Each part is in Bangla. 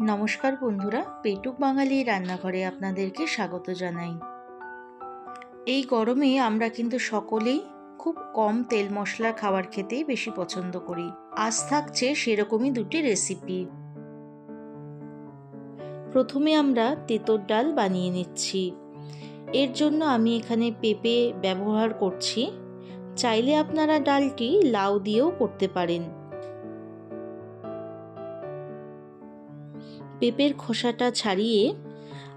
নমস্কার বন্ধুরা, পেটুক বাঙালি রান্নাঘরে আপনাদেরকে স্বাগত জানাই। এই গরমে আমরা কিন্তু সকলেই খুব কম তেল মশলা খাবার খেতেই বেশি পছন্দ করি। আজ থাকছে সেরকমই দুটি রেসিপি প্রথমে আমরা তেঁতোর ডাল বানিয়ে নিচ্ছি। এর জন্য আমি এখানে পেঁপে ব্যবহার করছি। চাইলে আপনারা ডালটি লাউ দিয়েও করতে পারেন। পেঁপের খোসাটা ছাড়িয়ে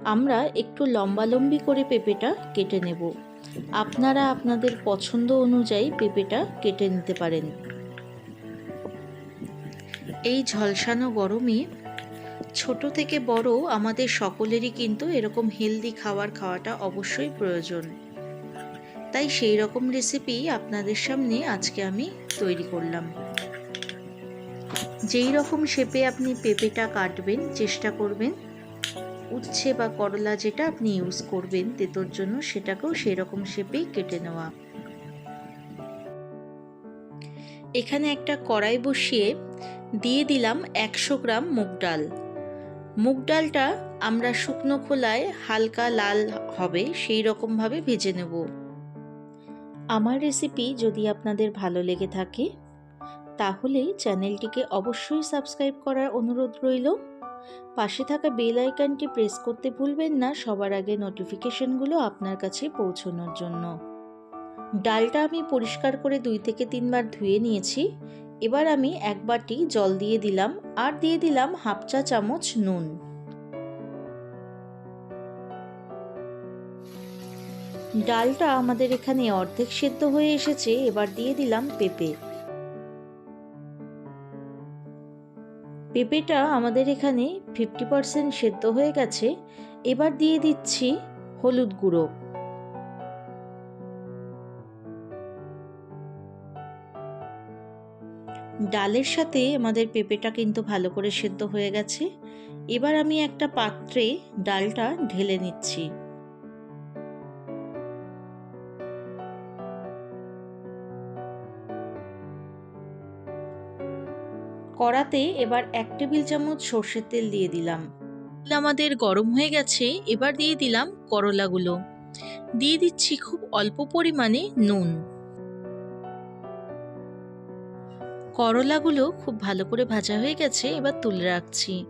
আমরা একটু লম্বালম্বি করে পেঁপেটা কেটে নেব। আপনারা আপনাদের পছন্দ অনুযায়ী পেঁপেটা কেটে নিতে পারেন। এই ঝলসানো গরমে ছোট থেকে বড় আমাদের সকলেরই কিন্তু এরকম হেলদি খাবার খাওয়াটা অবশ্যই প্রয়োজন। তাই সেই রকম রেসিপি আপনাদের সামনে আজকে আমি তৈরি করলাম। যেই রকম শেপে আপনি পেঁপেটা কাটবেন, চেষ্টা করবেন। উচ্ছে বা করলা যেটা আপনি ইউজ করবেন তেতোর জন্য, সেটাকেও সেই রকম শেপেই কেটে নেওয়া। এখানে একটা কড়াই বসিয়ে দিয়ে দিলাম একশো গ্রাম মুগ ডাল। মুগ ডালটা আমরা শুকনো খোলায় হালকা লাল হবে, সেই রকমভাবে ভেজে নেব। আমার রেসিপি যদি আপনাদের ভালো লেগে থাকে তাহলে চ্যানেলটিকে অবশ্যই সাবস্ক্রাইব করার অনুরোধ রইল। পাশে থাকা বেল আইকনটি প্রেস করতে ভুলবেন না সবার আগে নোটিফিকেশনগুলো আপনার কাছে পৌঁছানোর জন্য। ডালটা আমি পরিষ্কার করে দুই থেকে তিনবার ধুয়ে নিয়েছি। এবার আমি এক বাটি জল দিয়ে দিলাম আর দিয়ে দিলাম হাফ চা চামচ নুন। ডালটা আমাদের এখানে অর্ধেক সেদ্ধ হয়ে এসেছে, এবার দিয়ে দিলাম পেঁপে। পেঁপেটা আমাদের এখানে ফিফটি পারসেন্ট সেদ্ধ হয়ে গেছে, এবার দিয়ে দিচ্ছি হলুদ গুঁড়ো। ডালের সাথে আমাদের পেঁপেটা কিন্তু ভালো করে সেদ্ধ হয়ে গেছে। এবার আমি একটা পাত্রে ডালটা ঢেলে নিচ্ছি। কড়াতে এবার এক টেবিল চামচ সর্ষের তেল দিয়ে দিলাম। আমাদের গরম হয়ে গেছে, এবার দিয়ে দিলাম করলাগুলো। দিয়ে দিচ্ছি খুব অল্প পরিমাণে নুন। করলাগুলো খুব ভালো করে ভাজা হয়ে গেছে, এবার তুলে রাখছি।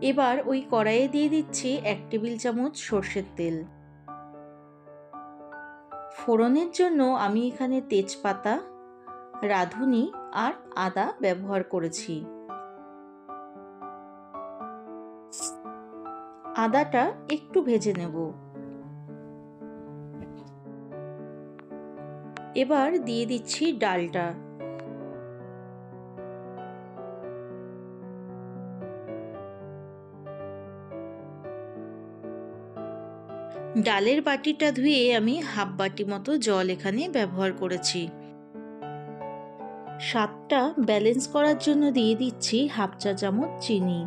এবার ওই কড়াইয়ে দিয়ে দিচ্ছি এক টেবিল চামচ সর্ষের তেল। ফোড়নের জন্য আমি এখানে তেজপাতা রাঁধুনি আর আদা ব্যবহার করেছি। আদাটা একটু ভেজে নেব। এবার দিয়ে দিচ্ছি ডালটা। ডালের বাটিটা ধুয়ে আমি হাফ বাটি মতো জল এখানে ব্যবহার করেছি। স্বাদটা ব্যালেন্স করার জন্য দিয়ে দিচ্ছি হাফ চা চামচ চিনি।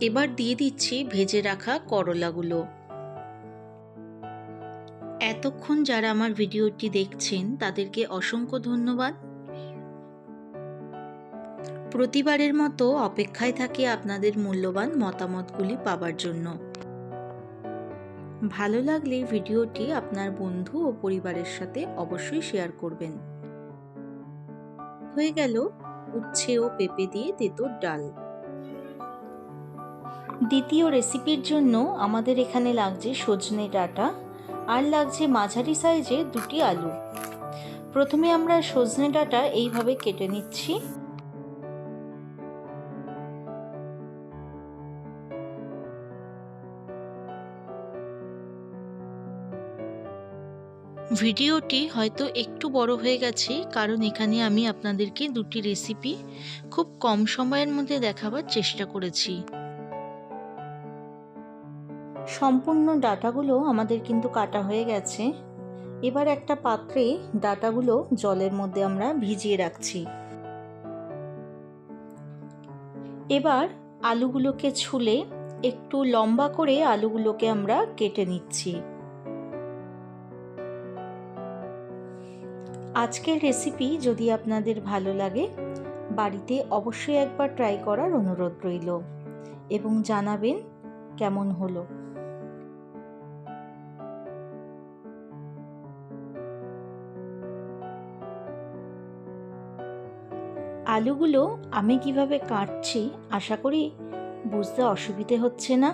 এবার দিয়ে দিচ্ছি ভেজে রাখা করলাগুলো। এতক্ষণ যারা আমার ভিডিওটি দেখছেন, তাদেরকে অসংখ্য ধন্যবাদ। প্রতিবারের মতো অপেক্ষায় থাকে আপনাদের মূল্যবান মতামতগুলি পাবার জন্য। ভালো লাগলে ভিডিওটি আপনার বন্ধু ও পরিবারের সাথে অবশ্যই শেয়ার করবেন। হয়ে গেল উচ্ছে ও পেঁপে দিয়ে তেঁতোর ডাল। দ্বিতীয় রেসিপির জন্য আমাদের এখানে লাগছে সজনে ডাটা আর লাগছে মাঝারি সাইজে দুটি আলু। প্রথমে আমরা সজনে ডাটা এইভাবে কেটে নিচ্ছি। ভিডিওটি হয়তো একটু বড় হয়ে গেছে, কারণ এখানে আমি আপনাদেরকে দুটি রেসিপি খুব কম সময়ের মধ্যে দেখাবার চেষ্টা করেছি। সম্পূর্ণ ডাটাগুলো আমাদের কিন্তু কাটা হয়ে গেছে। এবার একটা পাত্রে ডাটাগুলো জলের মধ্যে আমরা ভিজিয়ে রাখছি। এবার আলুগুলোকে ছুলে একটু লম্বা করে আলুগুলোকে আমরা কেটে নিচ্ছি। আজকের রেসিপি যদি আপনাদের ভালো লাগে, বাড়িতে অবশ্যই একবার ট্রাই করার অনুরোধ রইল এবং জানাবেন কেমন হলো। আলুগুলো আমি কীভাবে কাটছি আশা করি বুঝতে অসুবিধে হচ্ছে না।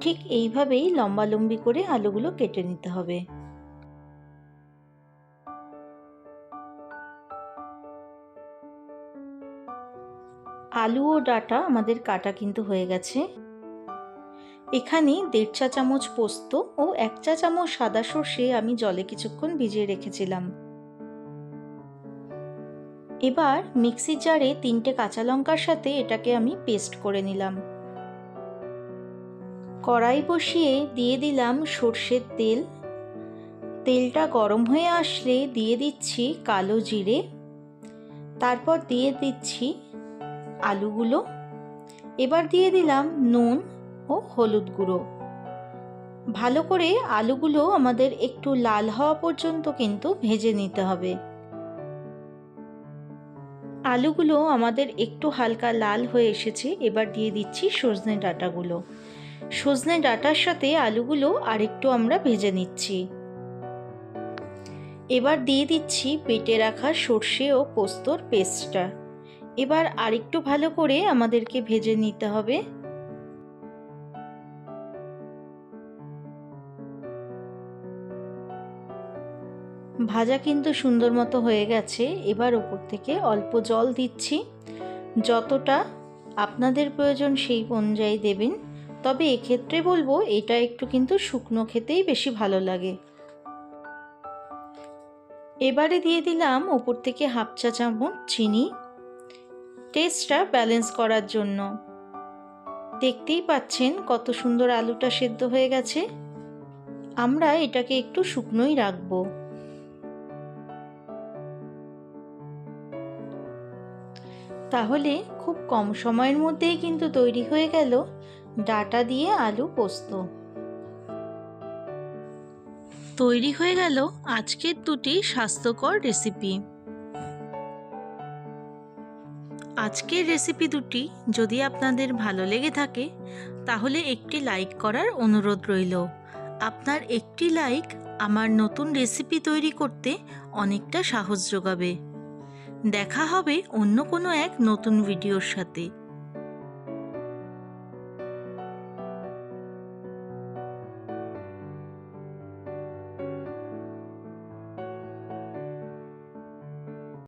ঠিক এইভাবেই লম্বালম্বি করে আলুগুলো কেটে নিতে হবে। আলু ও ডাটা আমাদের কাটা কিন্তু হয়ে গেছে। এখানে দেড় চা চামচ পোস্ত ও এক চা চামচ সাদা সর্ষে আমি জলে কিছুক্ষণ ভিজিয়ে রেখেছিলাম। এবার মিক্সি জারে তিনটে কাঁচা লঙ্কার সাথে এটাকে আমি পেস্ট করে নিলাম। কড়াই বসিয়ে দিয়ে দিলাম সর্ষের তেল। তেলটা গরম হয়ে আসলে দিয়ে দিচ্ছি কালো জিরে। তারপর দিয়ে দিচ্ছি আলুগুলো। এবার দিয়ে দিলাম নুন ও হলুদ গুঁড়ো। ভালো করে আলুগুলো আমাদের একটু লাল হওয়া পর্যন্ত কিন্তু ভেজে নিতে হবে। আলুগুলো আমাদের একটু হালকা লাল হয়ে এসেছে, এবার দিয়ে দিচ্ছি সজনে ডাঁটাগুলো। সজনে ডাঁটার সাথে আলুগুলো আরেকটু আমরা ভেজে নিচ্ছি। এবার দিয়ে দিচ্ছি পেটে রাখা সর্ষে ও পোস্তর পেস্টটা। এবার আরেকটু ভালো করে আমাদেরকে ভেজে নিতে হবে। ভাজা কিন্তু সুন্দর মতো হয়ে গেছে। এবার ওপর থেকে অল্প জল দিচ্ছি। যতটা আপনাদের প্রয়োজন সেই অনুযায়ী দেবেন। তবে এক্ষেত্রে বলব, এটা একটু কিন্তু শুকনো খেতেই বেশি ভালো লাগে। এবারে দিয়ে দিলাম ওপর থেকে হাফ চা চামচ চিনি। টেস্টটা ব্যালেন্স করার জন্য। দেখতেই পাচ্ছেন কত সুন্দর আলুটা সেদ্ধ হয়ে গেছে। আমরা এটাকে একটু শুকনোই রাখব। তাহলে খুব কম সময়ের মধ্যেই কিন্তু তৈরি হয়ে গেল ডাটা দিয়ে আলু পোস্ত। তৈরি হয়ে গেল আজকের দুটি স্বাস্থ্যকর রেসিপি। আজকের রেসিপি দুটি যদি আপনাদের ভালো লেগে থাকে, তাহলে একটি লাইক করার অনুরোধ রইল। আপনার একটি লাইক আমার নতুন রেসিপি তৈরি করতে অনেকটা সাহস যোগাবে। দেখা হবে অন্য কোনো এক নতুন ভিডিওর সাথে।